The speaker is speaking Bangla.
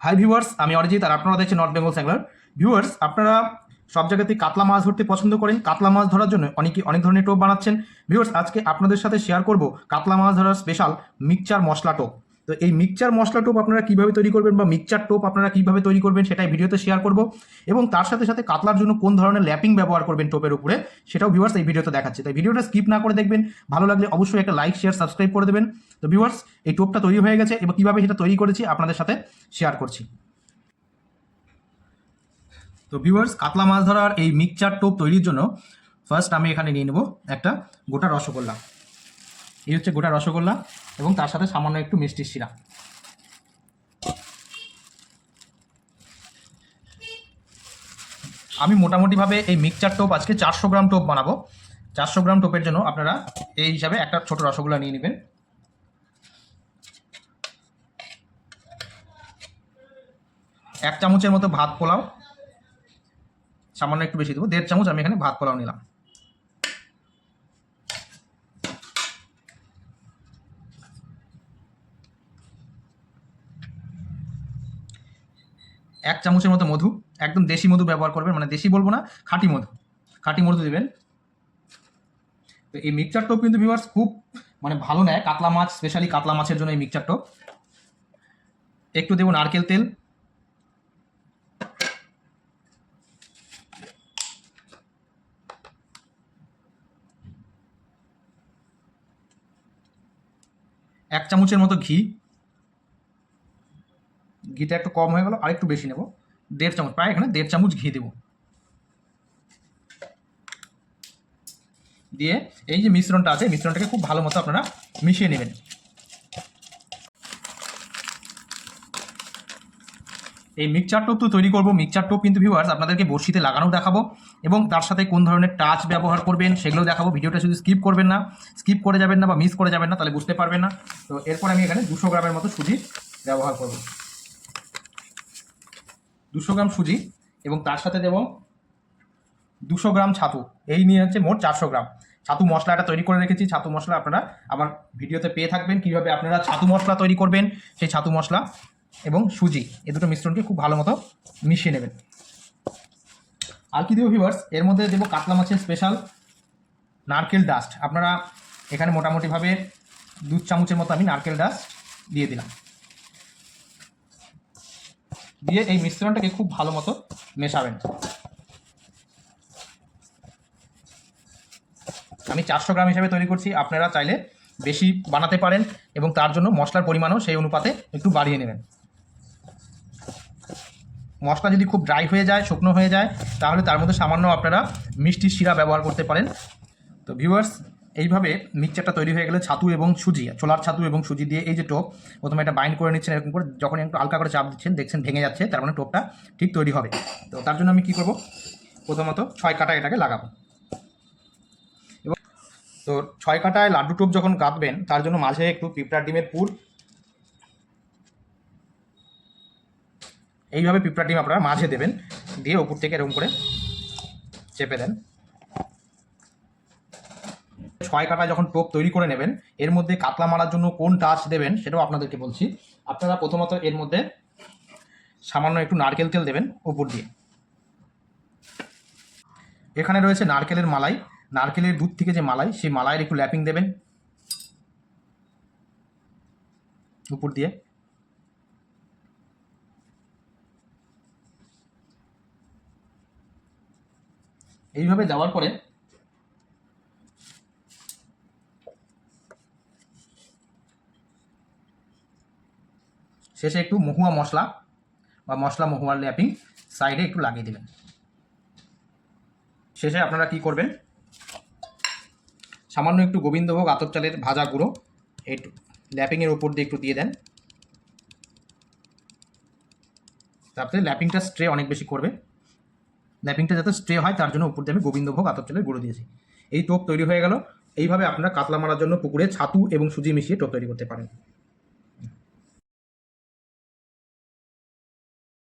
হাই ভিউয়ার্স আমি অরিজিৎ আর আপনারা দেখছেন নর্থ বেঙ্গল স্যাংলার ভিউয়ার্স আপনারা সব জায়গাতেই কাতলা মাছ ধরতে পছন্দ করেন। কাতলা মাছ ধরার জন্য অনেকে অনেক ধরনের টোপ বানাচ্ছেন। ভিউয়ার্স আজকে আপনাদের সাথে শেয়ার করব কাতলা মাছ ধরার স্পেশাল মিক্সচার মশলা টোপ। তো এই মিক্সচার মশলা টোপ আপনারা কীভাবে তৈরি করবেন বা মিক্সচার টোপ আপনারা কীভাবে তৈরি করবেন সেটাই ভিডিওতে শেয়ার করব। এবং তার সাথে সাথে কাতলার জন্য কোন ধরনের ল্যাপিং ব্যবহার করবেন টোপের উপরে সেটাও ভিউয়ার্স এই ভিডিওতে দেখাচ্ছে। তাই ভিডিওটা স্কিপ না করে দেখবেন, ভালো লাগলে অবশ্যই একটা লাইক শেয়ার সাবস্ক্রাইব করে দেবেন। তো ভিউয়ার্স এই টোপটা তৈরি হয়ে গেছে এবং কীভাবে সেটা তৈরি করেছি আপনাদের সাথে শেয়ার করছি। তো ভিউয়ার্স কাতলা মাছ ধরার এই মিক্সচার টোপ তৈরির জন্য ফার্স্ট আমি এখানে নিয়ে নেব একটা গোটা রসগোল্লা। এই হচ্ছে গোটা রসগোল্লা এবং তার সাথে সামান্য একটু মিষ্টির শিরা। আমি মোটামুটিভাবে এই মিক্সচার টোপ আজকে চারশো গ্রাম টোপ বানাবো। চারশো গ্রাম টোপের জন্য আপনারা এই হিসাবে একটা ছোট রসগোল্লা নিয়ে নেবেন। এক চামচের মতো ভাত পোলাও। সামান্য একটু বেশি দেবো। দেড় চামচ আমি এখানে ভাত পোলাও নিলাম। এক চামচের মতো মধু, একদম দেশি মধু ব্যবহার করবেন মানে দেশি বলব না, খাঁটি মধু। খাঁটি মধু দেবেন। তো এই মিক্সচার টোপ কিন্তু ভিউয়ার্স খুব মানে ভালো নেয়, কাতলা মাছ স্পেশালি কাতলা মাছের জন্য এই মিক্সচার টোপ। একটু দেবো নারকেল তেল। এক চামচের মতো ঘি। ঘিটা একটু কম হয়ে গেল আর একটু বেশি নেব। দেড় চামচ, প্রায় এখানে দেড় চামচ ঘি দেবো। দিয়ে এই যে মিশ্রণটা আছে মিশ্রণটাকে খুব ভালো মতো আপনারা মিশিয়ে নেবেন। এই মিক্সচার টোপ তো তৈরি করব। মিক্সচার টোপ কিন্তু ভিউয়ার্স আপনাদেরকে বড়শিতে লাগানো দেখাবো এবং তার সাথে কোন ধরনের টাচ ব্যবহার করবেন সেগুলো দেখাবো। ভিডিওটা শুধু স্কিপ করবেন না স্কিপ করে যাবেন না বা মিস করে যাবেন না, তাহলে বুঝতে পারবেন না। তো এরপর আমি এখানে দুশো গ্রামের মতো সুজি ব্যবহার করব। দুশো গ্রাম সুজি এবং তার সাথে দেব দুশো গ্রাম ছাতু। এই নিয়ে হচ্ছে মোট চারশো গ্রাম। ছাতু মশলাটা তৈরি করে রেখেছি। ছাতু মশলা আপনারা আমার ভিডিওতে পেয়ে থাকবেন কীভাবে আপনারা ছাতু মশলা তৈরি করবেন, সেই ছাতু মশলা এবং সুজি। এ দুটো মিশ্রণকে খুব ভালো মতো মিশিয়ে নেবেন। আর কি দেবো ভিভার্স এর মধ্যে দেবো কাতলা মাছের স্পেশাল নারকেল ডাস্ট আপনারা এখানে মোটামুটিভাবে দু চামচের মতো আমি নারকেল ডাস্ট দিয়ে দিলাম। দিয়ে এই মিশ্রণটাকে খুব ভালো মতো মেশাবেন। আমি চারশো গ্রাম হিসাবে তৈরি করছি, আপনারা চাইলে বেশি বানাতে পারেন এবং তার জন্য মশলার পরিমাণও সেই অনুপাতে একটু বাড়িয়ে নেবেন। মশলা যদি খুব ড্রাই হয়ে যায়, শুকনো হয়ে যায়, তাহলে তার মধ্যে সামান্য আপনারা মিষ্টির শিরা ব্যবহার করতে পারেন। তো ভিউয়ার্স এইভাবে মিক্সচারটা তৈরি হয়ে গেলে ছাতু এবং সুজি, ছোলার ছাতু এবং সুজি দিয়ে এই যে টোপ, প্রথমে এটা বাইন্ড করে নিচ্ছেন এরকম করে, যখন একটু হালকা করে চাপ দিচ্ছেন, দেখছেন ভেঙে যাচ্ছে, তার মানে টোপটা ঠিক তৈরি হবে। তো তার জন্য আমি কী করব? প্রথমত ছয় কাটা এটাকে লাগাবো। এবং তো ছয় কাটায় লাড্ডু টোপ যখন গাঁথবেন তার জন্য মাঝে একটু পিঁপড়ার ডিমের পুর। এইভাবে পিঁপড়া ডিম আপনারা মাঝে দেবেন, দিয়ে ওপর থেকে এরকম করে চেপে দেন। ছয় কাটা যখন টোপ তৈরি করে নেবেন, এর মধ্যে কাতলা মারার জন্য কোন টাচ দেবেন সেটাও আপনাদেরকে বলছি। আপনারা প্রথমত এর মধ্যে সামান্য একটু নারকেল তেল দেবেন উপর দিয়ে। এখানে রয়েছে নারকেলের মালাই। নারকেলের দুধ থেকে যে মালাই, সেই মালাইয়ের একটু ল্যাপিং দেবেন। উপর দিয়ে। এইভাবে দেওয়ার পরে শেষে একটু মহুয়া মশলা বা মশলা মহুয়ার ল্যাপিং সাইডে একটু লাগিয়ে দেবেন। শেষে আপনারা কি করবেন? সামান্য একটু গোবিন্দভোগ আতপ চালের ভাজা গুঁড়ো এই ল্যাপিংয়ের উপর দিয়ে একটু দিয়ে দেন। তারপরে ল্যাপিংটা স্ট্রে অনেক বেশি করবে। ল্যাপিংটা যাতে স্ট্রে হয়, তার জন্য উপর দিয়ে আমি গোবিন্দভোগ আতপ চালের গুঁড়ো দিয়েছি। এই টোপ তৈরি হয়ে গেল। এইভাবে আপনারা কাতলা মারার জন্য পুকুরে ছাতু এবং সুজি মিশিয়ে টোপ তৈরি করতে পারেন।